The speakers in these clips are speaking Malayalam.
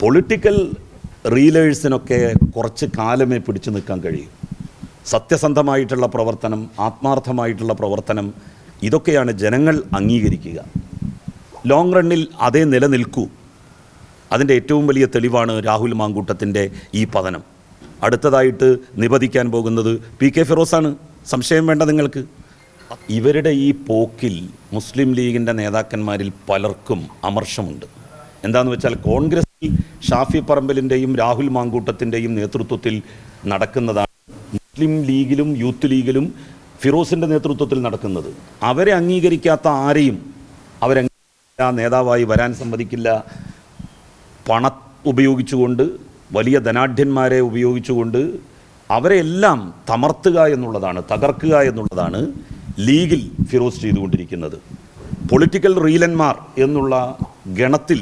പൊളിറ്റിക്കൽ റീലേഴ്സിനൊക്കെ കുറച്ച് കാലമേ പിടിച്ചു നിൽക്കാൻ കഴിയും. സത്യസന്ധമായിട്ടുള്ള പ്രവർത്തനം ആത്മാർത്ഥമായിട്ടുള്ള പ്രവർത്തനം ഇതൊക്കെയാണ് ജനങ്ങൾ അംഗീകരിക്കുക. ലോങ് റണ്ണിൽ അതേ നിലനിൽക്കൂ അതിന്റെ ഏറ്റവും വലിയ തെളിവാണ് രാഹുൽ മാങ്കൂട്ടത്തിന്റെ ഈ പതനം. അടുത്തതായിട്ട് നിബദിക്കാൻ പോകുന്നത് പി കെ ഫിറോസാണ്. സംശയം വേണ്ട നിങ്ങൾക്ക്. ഇവരുടെ ഈ പോക്കിൽ മുസ്ലിം ലീഗിന്റെ നേതാക്കന്മാരിൽ പലർക്കും അമർഷമുണ്ട്. എന്താണെന്ന് വെച്ചാൽ കോൺഗ്രസിൽ ഷാഫി പറമ്പലിന്റെയും രാഹുൽ മാങ്കൂട്ടത്തിന്റെയും നേതൃത്വത്തിൽ നടക്കുന്നതാണ് മുസ്ലിം ലീഗിലും യൂത്ത് ലീഗിലും ഫിറോസിന്റെ നേതൃത്വത്തിൽ നടക്കുന്നത്. അവരെ അംഗീകരിക്കാത്ത ആരെയും അവരെ നേതാവായി വരാൻ സമ്മതിക്കില്ല. പണ ഉപയോഗിച്ചുകൊണ്ട് വലിയ ധനാഢ്യന്മാരെ ഉപയോഗിച്ചുകൊണ്ട് അവരെല്ലാം തമർത്തുക എന്നുള്ളതാണ് തകർക്കുക എന്നുള്ളതാണ് ലീഗിൽ ഫിറോസ് ചെയ്തുകൊണ്ടിരിക്കുന്നത്. പൊളിറ്റിക്കൽ റീലന്മാർ എന്നുള്ള ഗണത്തിൽ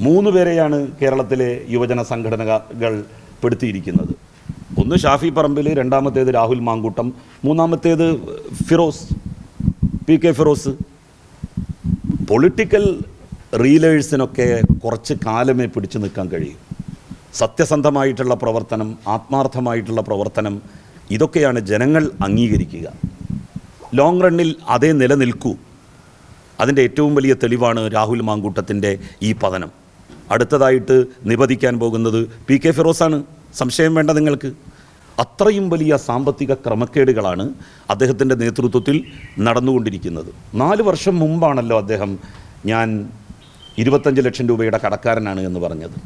മൂന്ന് പേരെയാണ് കേരളത്തിലെ യുവജന സംഘടനകൾ പെടുത്തിയിരിക്കുന്നത്. ഒന്ന് ഷാഫി പറമ്പിൽ രണ്ടാമത്തേത് രാഹുൽ മാങ്കൂട്ടം മൂന്നാമത്തേത് Firoz P K Firoz. Political റീലേഴ്സിനൊക്കെ കുറച്ച് കാലമേ പിടിച്ചു നിൽക്കാൻ കഴിയും. സത്യസന്ധമായിട്ടുള്ള പ്രവർത്തനം ആത്മാർത്ഥമായിട്ടുള്ള പ്രവർത്തനം ഇതൊക്കെയാണ് ജനങ്ങൾ അംഗീകരിക്കുക. ലോങ് റണ്ണിൽ അതേ നിലനിൽക്കൂ. അതിന്റെ ഏറ്റവും വലിയ തെളിവാണ് രാഹുൽ മാങ്കൂട്ടത്തിന്റെ ഈ പതനം. അടുത്തതായിട്ട് നിപതിക്കാൻ പോകുന്നത് പി കെ ഫിറോസാണ്. സംശയം വേണ്ട നിങ്ങൾക്ക്. അത്രയും വലിയ സാമ്പത്തിക ക്രമക്കേടുകളാണ് അദ്ദേഹത്തിന്റെ നേതൃത്വത്തിൽ നടന്നുകൊണ്ടിരിക്കുന്നത്. നാല് വർഷം മുമ്പാണല്ലോ അദ്ദേഹം ഞാൻ ഇരുപത്തഞ്ച് ലക്ഷം രൂപയുടെ കടക്കാരനാണ് എന്ന് പറഞ്ഞത്.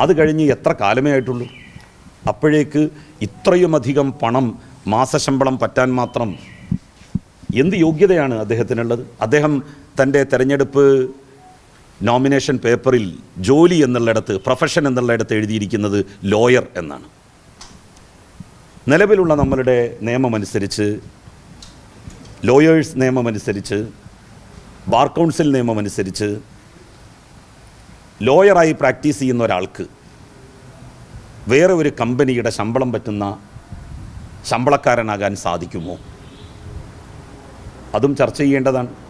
അത് കഴിഞ്ഞ് എത്ര കാലമേ ആയിട്ടുള്ളൂ? അപ്പോഴേക്ക് ഇത്രയുമധികം പണം മാസശമ്പളം പറ്റാൻ മാത്രം എന്ത് യോഗ്യതയാണ് അദ്ദേഹത്തിനുള്ളത്? അദ്ദേഹം തന്റെ തെരഞ്ഞെടുപ്പ് നോമിനേഷൻ പേപ്പറിൽ ജോലി എന്നുള്ളിടത്ത് പ്രൊഫഷൻ എന്നുള്ളിടത്ത് എഴുതിയിരിക്കുന്നത് ലോയർ എന്നാണ്. നിലവിലുള്ള നമ്മളുടെ നിയമമനുസരിച്ച് ലോയേഴ്സ് നിയമമനുസരിച്ച് ബാർ കൗൺസിൽ നിയമമനുസരിച്ച് ലോയറായി പ്രാക്ടീസ് ചെയ്യുന്ന ഒരാൾക്ക് വേറെ ഒരു കമ്പനിയുടെ ശമ്പളം പറ്റുന്ന ശമ്പളക്കാരനാകാൻ സാധിക്കുമോ? അതും ചർച്ച ചെയ്യേണ്ടതാണ്.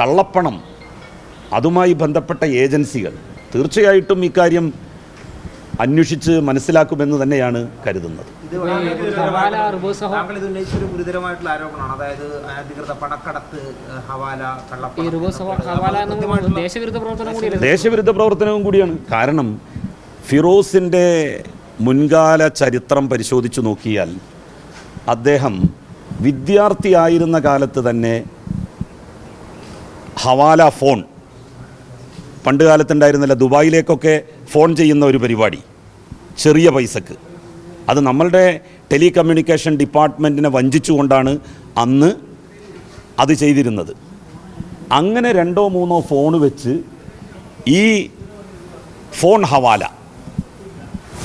കള്ളപ്പണം. അതുമായി ബന്ധപ്പെട്ട ഏജൻസികൾ. തീർച്ചയായിട്ടും ഇക്കാര്യം അന്വേഷിച്ച് മനസ്സിലാക്കുമെന്ന് തന്നെയാണ് കരുതുന്നത്. ദേശവിരുദ്ധ പ്രവർത്തനവും കൂടിയാണ്. കാരണം ഫിറോസിന്റെ മുൻകാല ചരിത്രം പരിശോധിച്ചു നോക്കിയാൽ അദ്ദേഹം വിദ്യാർത്ഥിയായിരുന്ന കാലത്ത് തന്നെ ഹവാല ഫോൺ. പണ്ട് കാലത്തുണ്ടായിരുന്നില്ല ദുബായിലേക്കൊക്കെ ഫോൺ ചെയ്യുന്ന ഒരു പരിപാടി. ചെറിയ പൈസക്ക്. അത് നമ്മളുടെ ടെലികമ്മ്യൂണിക്കേഷൻ ഡിപ്പാർട്ട്മെന്റിനെ വഞ്ചിച്ചുകൊണ്ടാണ് അന്ന് അത് ചെയ്തിരുന്നത്. അങ്ങനെ രണ്ടോ മൂന്നോ ഫോൺ വെച്ച് ഈ ഫോൺ ഹവാല.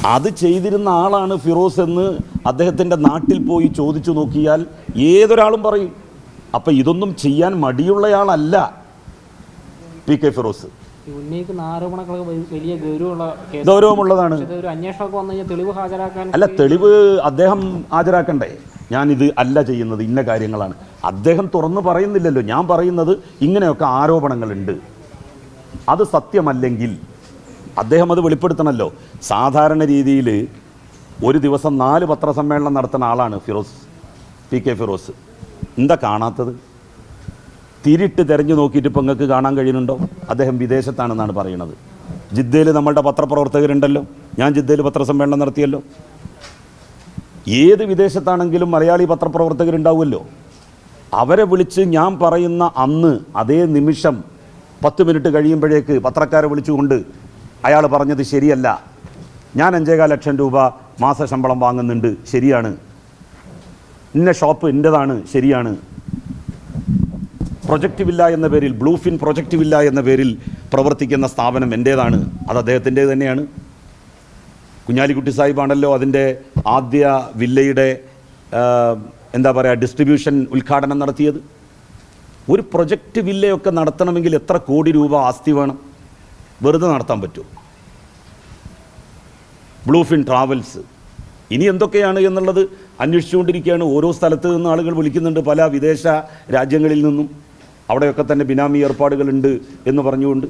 അത് ചെയ്തിരുന്ന ആളാണ് ഫിറോസ് എന്ന് അദ്ദേഹത്തിന്റെ നാട്ടിൽ പോയി ചോദിച്ചു നോക്കിയാൽ ഏതൊരാളും പറയും. അപ്പോൾ ഇതൊന്നും ചെയ്യാൻ മടിയുള്ളയാളല്ല. P K Firoz. ഈ ഉന്നയിക്കുന്ന ആരോപണങ്ങളൊക്കെ വലിയ ഗൗരവമുള്ള ഗൗരവമുള്ളതാണ്. അല്ല തെളിവ് അദ്ദേഹം ഹാജരാക്കണ്ടേ? ഞാൻ ഇത് അല്ല ചെയ്യുന്നത് ഇന്ന കാര്യങ്ങളാണ്. അദ്ദേഹം തുറന്നു പറയുന്നില്ലല്ലോ. ഞാൻ പറയുന്നത് ഇങ്ങനെയൊക്കെ ആരോപണങ്ങളുണ്ട്. അത് സത്യമല്ലെങ്കിൽ അദ്ദേഹം അത് വെളിപ്പെടുത്തണമല്ലോ സാധാരണ രീതിയിൽ ഒരു ദിവസം നാല് പത്രസമ്മേളനം നടത്തുന്ന ആളാണ് ഫിറോസ് പി കെ ഫിറോസ്. എന്താ കാണാത്തത്? തിരിട്ട് തെരഞ്ഞു നോക്കിയിട്ട് ഇപ്പം നിങ്ങൾക്ക് കാണാൻ കഴിയുന്നുണ്ടോ? അദ്ദേഹം വിദേശത്താണെന്നാണ് പറയുന്നത്. ജിദ്ദയിൽ നമ്മളുടെ പത്രപ്രവർത്തകരുണ്ടല്ലോ. ഞാൻ ജിദ്ദയിൽ പത്രസമ്മേളനം നടത്തിയല്ലോ. ഏത് വിദേശത്താണെങ്കിലും മലയാളി പത്രപ്രവർത്തകരുണ്ടാവുമല്ലോ. അവരെ വിളിച്ച് ഞാൻ പറയുന്ന അന്ന് അതേ നിമിഷം പത്ത് മിനിറ്റ് കഴിയുമ്പോഴേക്ക് പത്രക്കാരെ വിളിച്ചുകൊണ്ട് അയാൾ പറഞ്ഞത് ശരിയല്ല. ഞാൻ അഞ്ചേകാൽ ലക്ഷം രൂപ മാസശമ്പളം വാങ്ങുന്നുണ്ട് ശരിയാണ്. ഇന്ന ഷോപ്പ് എന്റെതാണ് ശരിയാണ്. പ്രൊജക്റ്റ് വില്ല എന്ന പേരിൽ ബ്ലൂഫിൻ പ്രൊജക്റ്റ് വില്ല എന്ന പേരിൽ പ്രവർത്തിക്കുന്ന സ്ഥാപനം എന്റേതാണ് അത് അദ്ദേഹത്തിന്റെ തന്നെയാണ്. കുഞ്ഞാലിക്കുട്ടി സാഹിബാണല്ലോ അതിന്റെ ആദ്യ വില്ലയുടെ എന്താ പറയുക ഡിസ്ട്രിബ്യൂഷൻ ഉദ്ഘാടനം നടത്തിയത്. ഒരു പ്രൊജക്റ്റ് വില്ലയൊക്കെ നടത്തണമെങ്കിൽ എത്ര കോടി രൂപ ആസ്തി വേണം? വെറുതെ നടത്താൻ പറ്റുമോ? Bluefin Travels. ഇനി എന്തൊക്കെയാണ് എന്നുള്ളത് അന്വേഷിച്ചുകൊണ്ടിരിക്കുകയാണ്. ഓരോ സ്ഥലത്ത് നിന്ന് ആളുകൾ വിളിക്കുന്നുണ്ട് പല വിദേശ രാജ്യങ്ങളിൽ നിന്നും. അവിടെയൊക്കെ തന്നെ ബിനാമി ഏർപ്പാടുകളുണ്ട് എന്ന് പറഞ്ഞുകൊണ്ട്